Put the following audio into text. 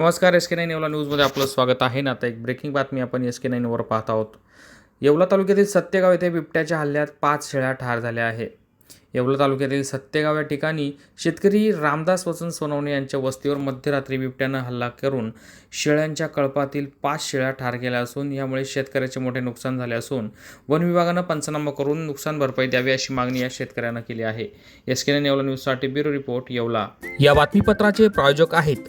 नमस्कार S K nine Yeola न्यूजमध्ये आपलं स्वागत आहे. ना आता एक ब्रेकिंग बातमी आपण एस के नाईनवर पाहत आहोत. येवला तालुक्यातील सत्तेगाव येथे बिबट्याच्या हल्ल्यात पाच शेळ्या ठार झाल्या आहे. येवला तालुक्यातील सत्तेगाव या ठिकाणी शेतकरी रामदास वसंत सोनवणे यांच्या वस्तीवर मध्यरात्री बिबट्यानं हल्ला करून शेळ्यांच्या कळपातील पाच शेळ्या ठार केल्या असून यामुळे शेतकऱ्याचे मोठे नुकसान झाले असून वन विभागानं पंचनामा करून नुकसान भरपाई द्यावी अशी मागणी या शेतकऱ्यांना केली आहे. एस के नाईन येवला न्यूजसाठी ब्युरो रिपोर्ट येवला. या बातमीपत्राचे प्रायोजक आहेत